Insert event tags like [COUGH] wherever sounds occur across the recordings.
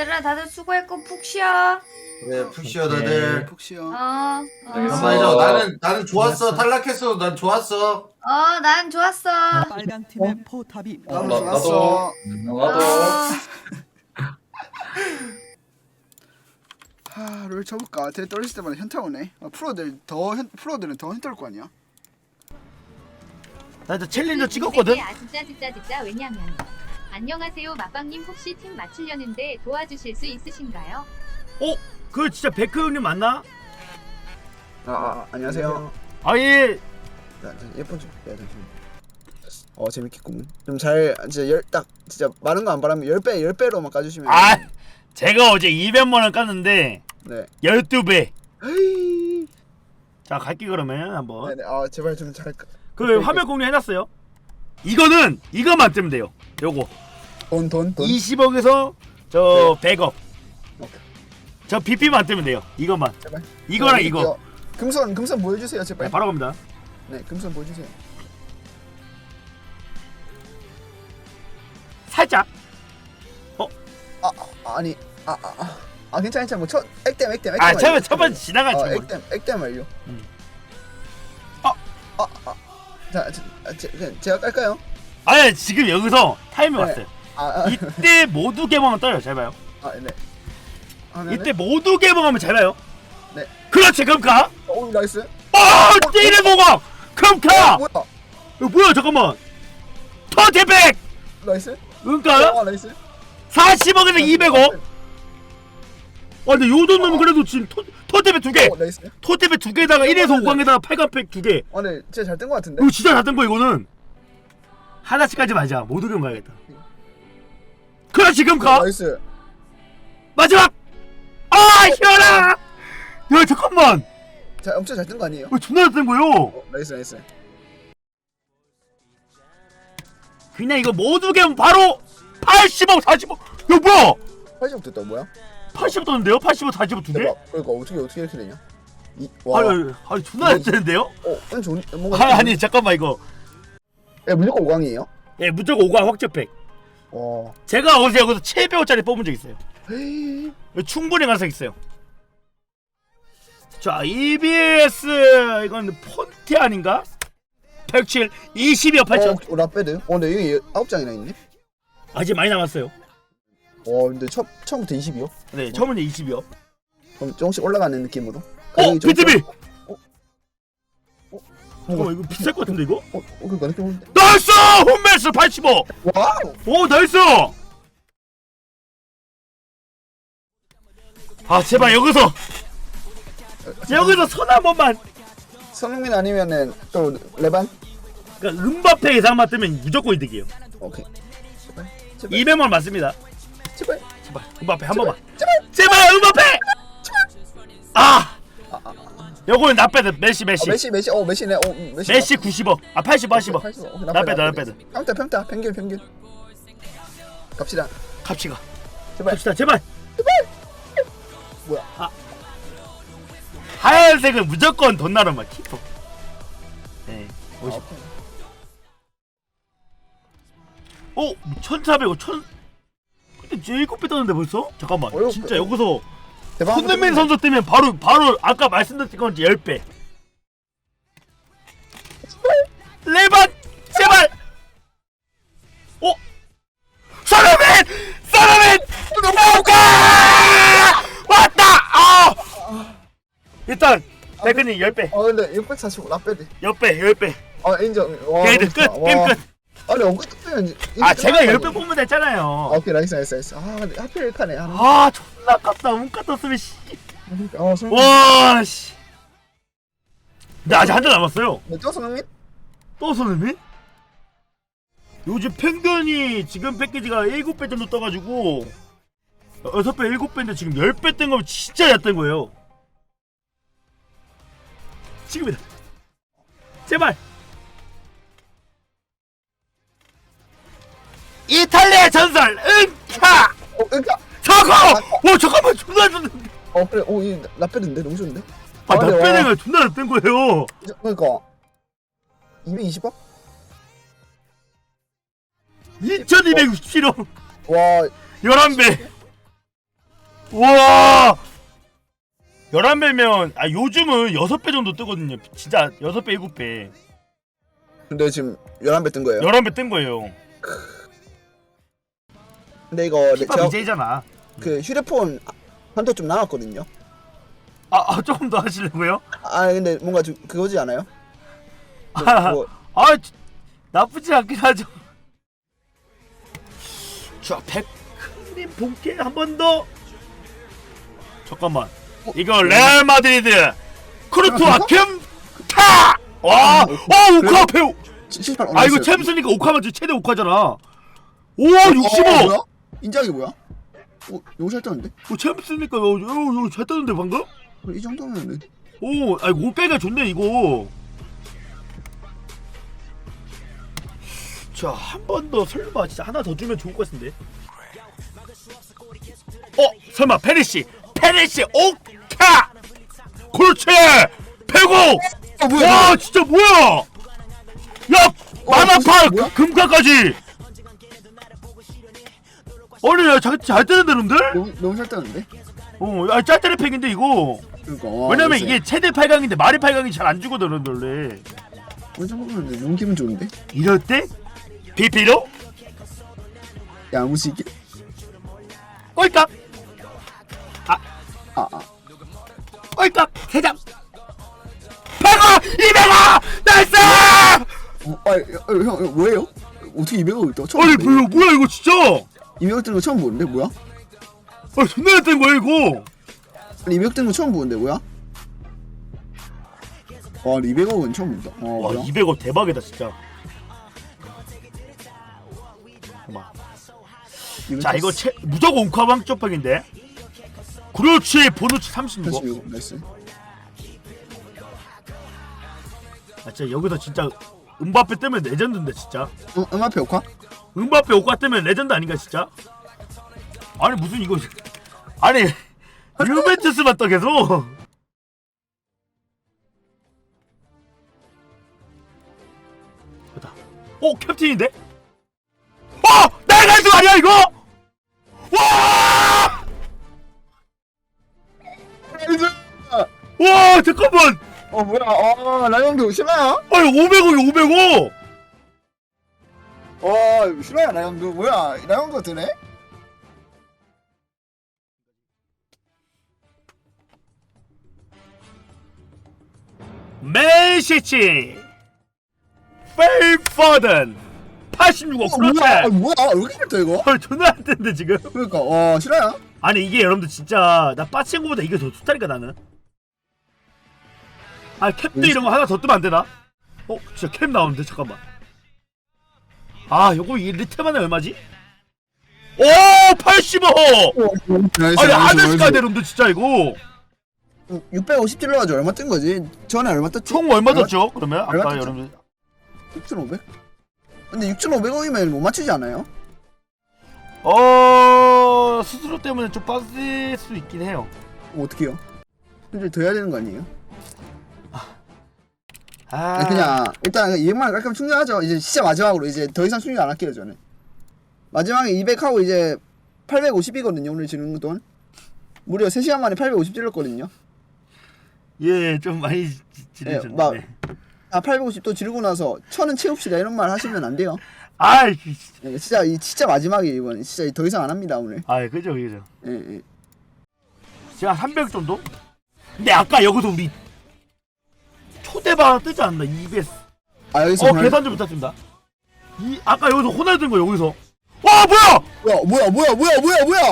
얘들아 다들 수고했고 푹 쉬어. 그래 푹 쉬어 다들 푹 쉬어. 어. 어. 가만히 있어 나는 나는 좋았어 탈락했어 난 좋았어 어, 난 좋았어. 빨간 팀의 포탑이 나도 나- 좋았어. 나도 어. [LAUGHS] 하, 롤 쳐볼까? 쟤 떨어질 때마다 현타 오네. 아, 프로들 더 현, 프로들은 더 현타 올 거 아니야? 나 이제 챌린저 찍었거든? 아 진짜 진짜 진짜 왜냐면 안녕하세요 마빵님 혹시 팀 맞추려는데 도와주실 수 있으신가요? 그 진짜 베크 형님 맞나? 아, 아 안녕하세요. 아예 자, 자, 예쁜 좀. 야, 잠시만. 어 재밌겠구만. 좀잘 진짜 열딱 진짜 많은 거 안 바라면 열 배, 열 배로만 까주시면. 아 제가 어제 200만 원 깠는데 네. 12배 헤이. 자 갈게 그러면 한번 네네. 아 제발 좀 잘. 그 화면 공유 해놨어요 이거는 이거만 뜨면 돼요 요거 돈 돈 돈. 20억에서 저 100억 오케이. 저 BP만 뜨면 돼요 이거만 제발. 이거랑 자, 이거 금손 금손 보여주세요 제발. 네, 바로 갑니다 네 금손 보여주세요. 살짝 아, 아 아니 아 아 아. 아 괜찮아 괜찮아 뭐 첫 액땜 액땜 액땜. 아 완료, 처음에 액땜 첫번 완료. 지나간 어 친구 액땜 액땜 완료. 음. 아, 아, 아. 자, 자, 아, 제, 제가 깔까요? 아니 지금 여기서 타이밍 네. 왔어요 아, 아, 이때 모두 개봉하면 떠요 잘 봐요 아 네. 하면은 이때 모두 개봉하면 잘 봐요 네. 그렇지 그럼 가 오 나이스. 어! 띠를 보고 그럼 가! 어, 뭐야? 이거 뭐야 잠깐만 터티백! 나이스. 그러니까 아 나이스. 40억에서 200억? 아 근데 요 정도면 그래도 지금 토, 토티백 두개 오 나이스. 토티백 두 개에다가 1에서 5강에다가 8강 팩 두 개 아 네, 진짜 잘뜬것 같은데. 이거 진짜 잘뜬 거 이거는 하나씩 까지 말자 모두 경 가야겠다 그렇지 그럼 가 나이스. 마지막! 아 희열아! 야 잠깐만 자, 엄청 잘 뜬 거 아니에요? 왜 존나 잘뜬 거요 어, 나이스 나이스. 그냥 이거 모두 경 바로 80억 40억 야 뭐야 80억 됐다 뭐야? 80억 떴는데요? 80억 40억 두 개? 대박. 그러니까 어떻게 어떻게 이렇게 되냐? 이 와. 아니, 아니, 아니 존나 잘 뜨는데요? 어, 은 좋은 뭔가. 아니, 아니 잠깐만 이거 야, 무조건 5강이에요? 예 무조건 5강 확정팩 와. 제가 어제 여기서 700억짜리 뽑은 적 있어요 헤이. 충분히 가능성 있어요 자 EBS 이건 폰티 아닌가? 107 20이요 8천 어, 라페드. 어, 근데 여기 9장이나 있네. 아직 많이 남았어요 와, 근데 첫 처음부터 20이요? 네 처음은 20이요 그럼 조금씩 올라가는 느낌으로. 어! 가격이 좀- BTV! 어? 어? 잠깐만 이거 비쌀 것 같은데 이거? 어, 어, 그러니까 느낌 오는데. 나이스! 홈메스 85! 와우. 오 나이스! 아 제발 여기서 여기서 선 한 번만 손흥민 아니면은 또 레반? 그러니까 음바페 이상만 뜨면 무조건 이득이에요 오케이. 제발. 제발. 200만 맞습니다 제발 제발. 음바페 한 번만. 제발 제발. 음바페 아! 요거는 나 빼든. 메시 메시. 어, 메시 메시. 어 메시네. 어 음, 메시 메시 90억 아 80억 80억 80, 어, 나 빼든 나 빼든 평타 평타. 평균 평균 갑시다. 갑시다. 제발. 갑시다 제발. 제발. 뭐야? 아. 하얀색은 무조건 돈나르마 키퍼. 네 50. 아, 오! 1400원, 1000, 이제 7배 떴는데 벌써? 잠깐만 어이없- 진짜 여기서 손흥민 선수 뜨면 바로 바로 아까 말씀드렸던 건 10배 레반 제발 어? 손흥민! 손흥민! 누가 왔다! 아! 일단 아, 백근이 10배 아 근데 645 라빼드 10배 10배 아 인정 와 게이드 끝! 너무 게임 끝! 아니 엉덩이 뜨면 아 제가 10배 뽑으면 됐잖아요 아, 오케이 나이스 나이스 나이스. 아 근데 하필 이렇게 하네. 아, 아 존나 아깝다 운까 떴으면 씨. 어 손흥민. 와 씨. 근데 아직 한대 남았어요. 네, 또 손흥민? 또 손흥민? 요즘 평균이 지금 패키지가 7배 정도 떠가지고 6배 7배인데 지금 10배 뜬 거면 진짜 얕던 거예요. 지금이다. 제발. 이탈리아 전설 응카 어 그러니까. 사고! 와 잠깐만 존나 좋는데 어 그래. 오이 라빼드인데 너무 좋은데. 아, 나 근데 와, 빼내가 존나 뜬 거예요. 이제- 그러니까 220억? 2267원. 와 11배. 우와 11배면 아 요즘은 6배 정도 뜨거든요 진짜 6배 7배 근데 지금 11배 뜬 거예요 11배 뜬 거예요 근데 이거 힙합 제가 BJ잖아. 그 휴대폰 한도 좀 남았거든요. 아, 아 조금 더 하시려고요? 아 근데 뭔가 좀 그거지 않아요? 그, 아, 그거- 아 지- 나쁘지 않긴 하죠. 자 백크님 본캐 한 번 더. 잠깐만. 이거 레알 마드리드. 크루트와 킴타! 와! 어 우카 배우 78 아 이거. 챔스니까 오카만 최대 오카잖아. 오 어, 65! 뭐야? 인자하게 뭐야? 어, 너무 잘 떴는데? 오 챔스니까 어, 어, 어, 잘 떴는데 방금? 이 정도면은 오, 아이 올빼기가 좋네 이거. 자, 한 번 더 설마 진짜 하나 더 주면 좋을 것 같은데. 어, 설마 페리시, 페리시 오카. 그렇지. 배고. 어 뭐야? 와, 진짜 뭐야? 야, 어, 만화파 뭐야? 금카까지. 아니, 야, 잘, 잘 뜨는데, 놈들? 너무 너무 잘 떴는데? 어, 야, 짤짤이 팩인데, 이거. 그러니까 와, 왜냐면 글쎄. 이게 최대 8강인데 말이 8강이 잘안 주거든, 원래. 정도 보는데 너무 기분 좋은데? 이럴 때 비피로 야 무시기 꼴깍 아 아 꼴깍 세장 100원 200원 나이스 어, 아, 형, 형, 형, 뭐예요? 어떻게 200억 있다? 처음 아니? 뭐야 뭐야 이거 진짜 200억 뜨는 거 처음 보는데 뭐야? 아 존나 뜬 거야 이거 아니 200억 뜨는 거 처음 보는데 뭐야? 와 200억은 처음 본다 어 와 뭐야? 200원 대박이다 진짜 잠깐만. 자 이거 채, 무조건 웅카방 쪽방인데 그렇지 보너치 36억 36억 나이스 아 진짜 여기서 진짜 음바페 뜨면 레전드인데 진짜 음, 음악표 효과? 음바페 오가 뜨면 레전드 아닌가 진짜? 아니 무슨 이거 아니 유벤투스만 떠 계속 됐다 오 캡틴인데? 어! 내가 할수 아니야 이거? 와! 와 잠깐만 어 뭐야 어 라이언도 실화야? 아니 500억이 500억 와 실화야 라이언도 뭐야? 라이언도 드네? 맨시티 페이퍼든! 86억 어 그렇지? 뭐야? 아, 뭐야? 왜 이렇게 잘 이거? 헐 존나 안 뜨는데 지금? 그러니까 와 실화야? 아니 이게 여러분들 진짜 나 빠친거보다 이게 더 좋다니까 나는. 아 캡도 이런 거 하나 더 뜨면 안 되나? 어 진짜 캡 나오는데 잠깐만 아 요거 이 리테만에 얼마지? 오 80억 나이스 아니 나이스, 나이스. 되는데 진짜 이거 650 찔러가지고 얼마 뜬 거지? 전에 얼마 떴지? 총 얼마 줬죠 그러면 얼마 아까 떴죠? 여러분들 6,500? 근데 6,500원이면 못 맞추지 않아요? 어 스스로 때문에 좀 빠질 수 있긴 해요 뭐 어떻게요? 현질 더 해야 되는 거 아니에요? 아 그냥 일단 200만 깔끔 충전하죠. 이제 진짜 마지막으로 이제 더 이상 충전 안 할게요 저는. 마지막에 200하고 이제 850이거든요 오늘 지르는 돈. 무려 3시간 만에 850 찔렀거든요. 예 좀 많이 지- 예, 지르셨네 막- 아 850또 지르고 나서 천은 채웁시다 이런 말 하시면 안 돼요. 아이 예, 진짜 이 진짜 마지막에 이번 진짜 더 이상 안 합니다 오늘. 아 그죠 그죠 예, 예. 제가 300 정도? 근데 아까 여기서 우리 초대박 뜨지 않나 200아 여기서 어 계산 좀 부탁드립니다 이 아까 여기서 호날 든거 여기서 와 뭐야 뭐야 뭐야 뭐야 뭐야 뭐야?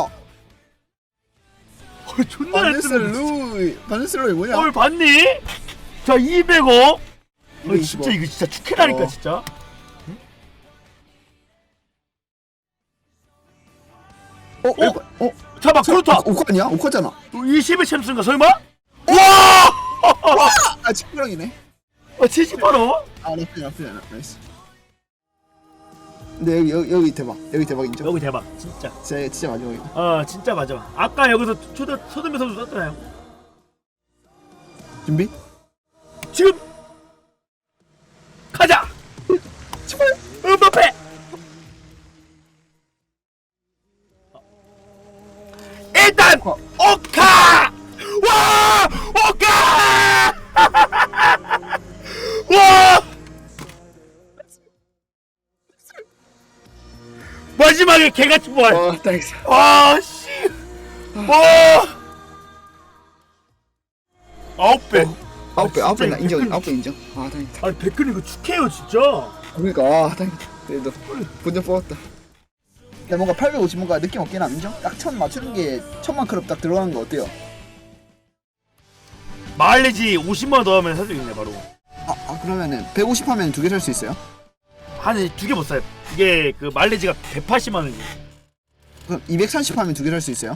어, [LAUGHS] 존나 반데스루이 반데스루이 뭐냐? 헐 봤니? 자 200억 어, 220억. 진짜 이거 진짜 축해라니까 어. 진짜 어? 어? 어? 잠깐만 크루터 오코 아니야? 오코잖아. 20의 챔스인가 설마? 와! [LAUGHS] 아 직구랑이네. 어, 78원? 아 나쁘지 나쁘지 않아. 나이스. 근데 여기 여기, 여기 대박. 여기 대박 인정. 여기 대박 진짜 진짜 진짜 마지막이다. 어 진짜 맞아 아까 여기서 초대 서든배 선수 썼잖아요 준비? 지금 가자 제발. 음바페 일단 어. 오카 마지막에 개같이 부활 어 나이스 아씨. 와 아홉 배. 아홉 배 아홉 배 나 인정 이거 아홉 배 인정. 아 다행이다. 아니 백근 이거 축해요 진짜. 그러니까 아 다행이다. 그래도 본전 뽑았다. 근데 뭔가 850 뭔가 느낌 없긴 한 인정? 딱 천 맞추는 게 천만 클럽 딱 들어가는 거 어때요? 마일리지 50만원 넣으면 살 수 있네 바로. 아, 아 그러면은 150 하면 두 개 살 수 있어요? 한 두개 못 사요 이게 그 마일리지가 180만 원이에요 그럼 230 하면 두 개 살 수 있어요?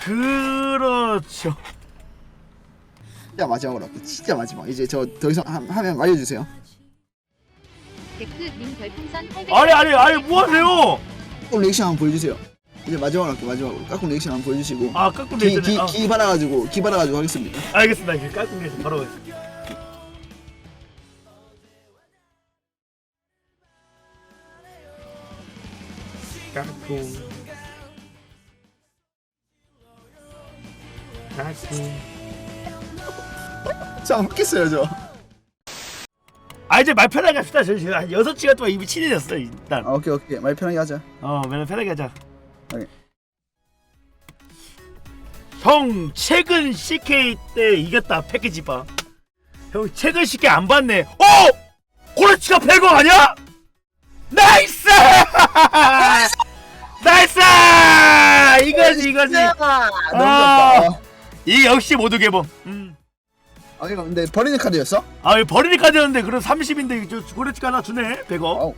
그렇죠. 진짜 마지막으로 진짜 마지막. 이제 저 더 이상 하, 하면 알려주세요. 데크님 별풍선 800. 아니 아니 아니 뭐 하세요? 깍꿍 리액션 한번 보여주세요. 이제 마지막으로 할게 마지막으로. 깍꿍 리액션 한번 보여주시고. 아 깎고 기, 내잖아요 기, 아, 기 받아가지고 기 받아가지고 하겠습니다. 알겠습니다. 이제 깎고 내서 바로 가겠습니다 깎고 깎고 자 먹겠어요 저. 아 이제 말 편하게 합시다 저희 지금 한 6시간 동안 입이 친해졌어요 일단. 아, 오케이 오케이. 말 편하게 하자. 어 맨날 편하게 하자. 오케이. 형 최근 CK 때 이겼다 패키지 봐형 최근 CK 안 봤네. 어! 코레치가 100억 아니야? 나이스! [LAUGHS] 이거지 이거지. 아, 너무 아. 좋다. 이 역시 모두 개봉. 음. 아 이거 근데 버리는 카드였어? 아 버리니 카드였는데 그럼 30인데 저 코레치가 하나 주네 100억. 아우.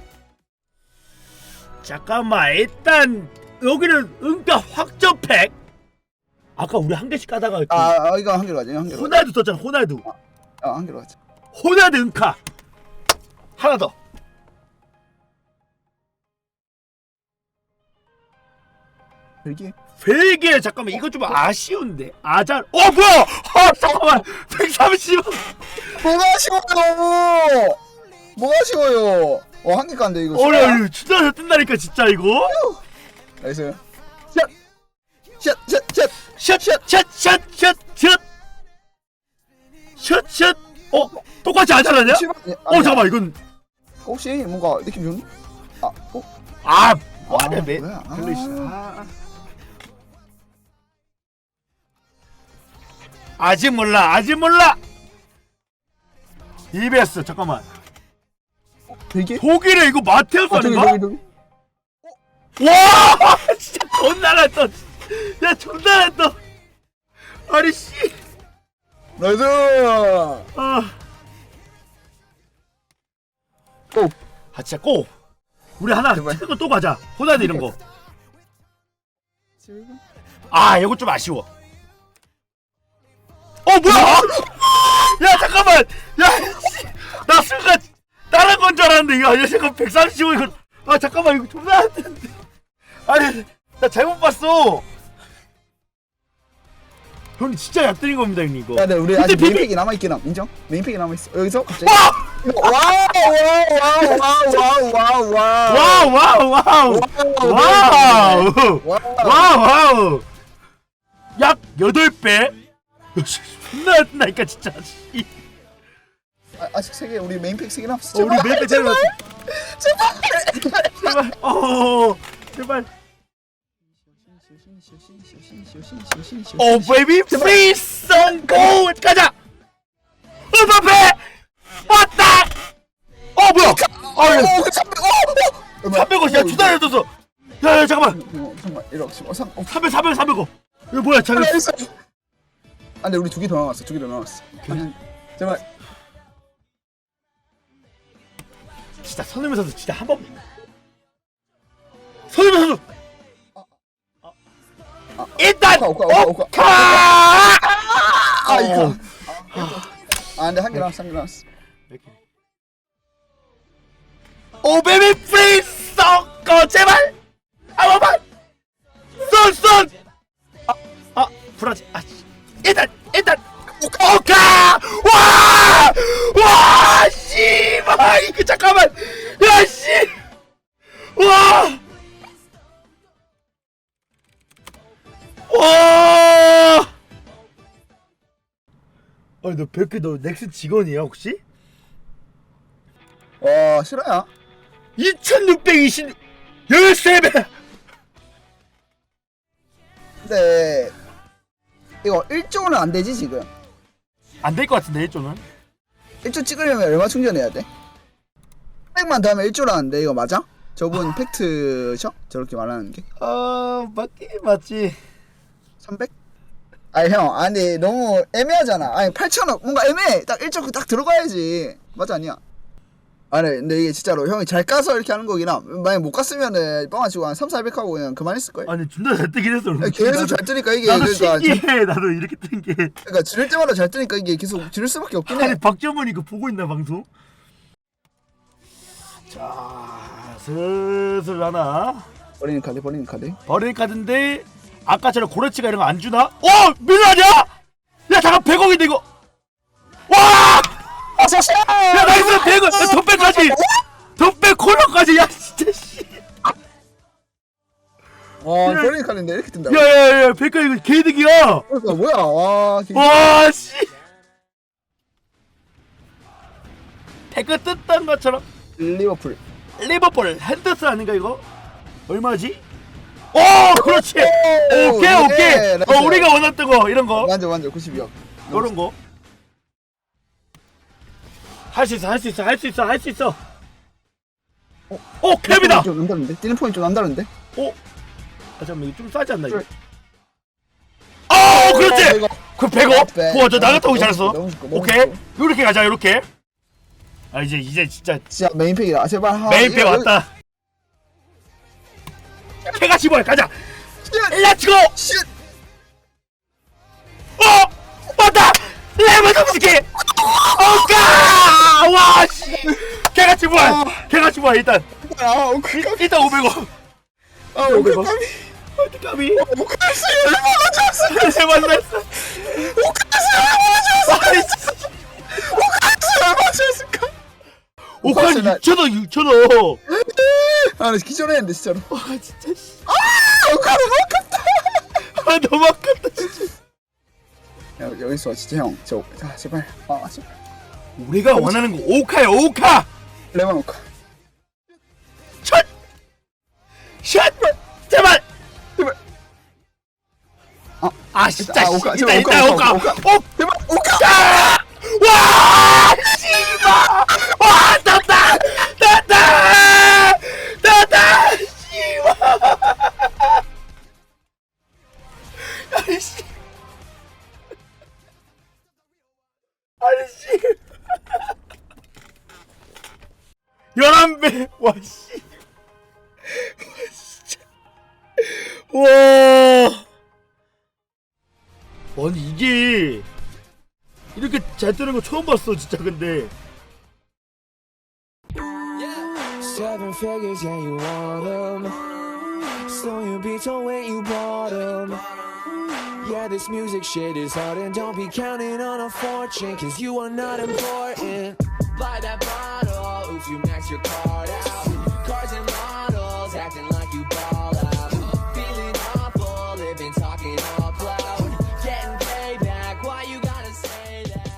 잠깐만 일단 여기는 응가 확정팩. 아까 우리 한 개씩 까다가 그 아, 아 이거 한 개로 가자 이거 한 개로 가자 호날두 썼잖아 호날두. 아, 한 개로 가자. 호날두 응카 하나 더 여기 벨기에 잠깐만 이거 좀 아쉬운데. 아잘 어 뭐야! 아 잠깐만. [LAUGHS] 130 뭐가 아쉬워요? 뭐가 아쉬워요? 어 한 개 깐데 이거 어려 진짜? 뜬다니까 진짜 이거? 나이스. 샷샷샷샷! 샷샷샷샷샷 샷샷 어 똑같이 안 잘하냐? 어 잠깐만 이건 혹시 뭔가 느낌 좋니? 아, 어? 아 뭐하냐 매 뭐야? 아. 글리시 아. 아직 몰라 아직 몰라. EBS 잠깐만. 되게? 독일에 이거 마테우스 어, 저기 아닌가? 저기 저기 와! [LAUGHS] 진짜 존나 났다. 야 존나 났다. 아니 씨. 나이스! 아. 고! 아 진짜 고. 우리 하나 제발. 찍은 거또 가자. 호나드 이런 거아 이거 좀 아쉬워 어 뭐야? 야 잠깐만. 야나 순간 다른 건 줄 알았는데 이거 아니야? 잠깐 135 이거. 아 잠깐만. 이거 존나 안 되는데. 아니 나 잘못 봤어. 형님 진짜 얕들인 겁니다 형님 이거. 야, 네, 우리 근데 아직 비비- 메인팩이 남아있긴 함. 인정? 메인팩이 남아있어. 여기서? 갑자기? 와! 와우 와우 와우 와우 와우 와우. 와우 와우 와우. 와우 와우. 와우. 약 8배? 존나 얇다니까 진짜. 씨. 아, 아직 세개 우리 메인팩 세개 남았어 어, 우리 메이크 제발 [LAUGHS] 제발. 어 제발. 오 베이비 프리스 고 가자. 으바페! 왔다 어 뭐야? 아 300원 야. 주다려 줬어 야야 잠깐만. 어, 잠깐만. 이렇게 어, 삼, 어, 300 300 300원 이거 뭐야 잠깐 나이스. 아 근데 우리 두 개 더 남았어. 두 개 더 남았어. 아, 제발. 진짜 선우면 선수 진짜 한번 선우면 선수 일단 오카, 오카, 오카, 오카. 아 이거. 아. 근데 한 개 남았어 한 개 남았어. 오 베이비 프리스 거 제발. 아 와봐 쏜쏜 아아 브라질 아 씨. 일단 일단 오카 와와 씨발! 이거 잠깐만! 야씨와! 와! 와! 아니 너 백크 너 넥슨 직원이야 혹시? 와 실화야 2620 13배! 근데 이거 1조는 안 되지 지금 안 될 것 같은데 1조는 1조 찍으려면 얼마 충전해야 돼? 100만 더 하면 1조라는데 이거 맞아? 저분 팩트셔? 저렇게 말하는 게? 아 맞긴 맞지 300? 아니 형 아니 너무 애매하잖아 아니 8천원 뭔가 애매해 딱 1조 딱 들어가야지 맞아 아니야 아니 근데 이게 진짜로 형이 잘 까서 이렇게 하는 거긴 함 만약 못 깠으면은 뻥아 치고 한 3, 400 하고 그냥 그만했을걸 아니 존나 잘 뜨긴 했어 아니, 계속 잘 뜨니까 이게 나도 그러니까, 지- 신기해 [LAUGHS] 나도 이렇게 뜬 게 그러니까 지를 때마다 잘 뜨니까 이게 계속 지를 수밖에 없긴 해 아니 박정원 이거 보고 있나 방송? 자 슬슬 하나 버리는 카드 버리는 카드 버릴 카드인데 아까처럼 고래치가 이런 거 안 주나? 어! 민호 아니야? 야 잠깐 100억인데 이거 와! 야 나이스 100억! 야 덧배까지! 덧배 코너까지. 야 진짜 씨. 와 버리는 카드인데 이렇게 뜬다고? 야야야 백가 이거 개이득이야. 그러니까 뭐야? 와 진짜. 와 씨. 백가 뜯던 것처럼. 리버풀. 리버풀 핸더스 아닌가 이거? 얼마지? 오 그렇지. 오, 오케이 오, 오케이. 네, 어 나이스. 우리가 원했던 거 이런 거. 완전 완전 92억 이런 거 할 수 있어 할 수 있어 할 수 있어 할 수 있어. 오 캡이다! 좀 남다른데? 뛰는 포인트 좀 남다른데? 오 아, 잠깐만 이거 좀 싸지 않나 이거? 그래. 어 그렇지! 어, 이거. 그 100억 네. 우와 저 나갔다 오기 잘했어? 너무 너무 오케이. 요렇게 가자 요렇게. 아 이제 이제 진짜 진짜 메인팩이다. 제발 하, 메인팩 이거- 왔다. 캐가 집어야 가자. 렛츠고 쉣! 어? 맞다! 레몬도스키 오까 와씨 캐가 집어야 캐가 집어야 일단. 아 오케이. 일단 500원. 아 오케이 500원. 까비 어떡하미 오카스 얼마나 좋았어 세 만났어. 오카스 얼마나 좋았어 오카스 얼마나 오카 오카스 나- 6천원 6천원. 아 나 기절했는데 진짜로. 와 진짜 씨. 아 오카 너무 아깝다. 아 너무 아깝다 진짜. 야, 여기 있어 진짜 형 저 아, 제발. 아 제발 우리가 원하는 거 오카야 오카 레몬 오카 첫! 샷! 제발! 제발. 아, 아 진짜 아, 씨. 오카, 일단 일단 오카, 오카 오카, 오! 제발 오카 11배! 와 씨. 와 아니 이게 이렇게 잘 뜨는 거 처음 봤어 진짜 근데 Seven figures, yeah, you want them. So you be told when you bought them. Yeah, this music shit is hard, and don't be counting on a fortune, cause you are not important. Buy that bottle if you max your car.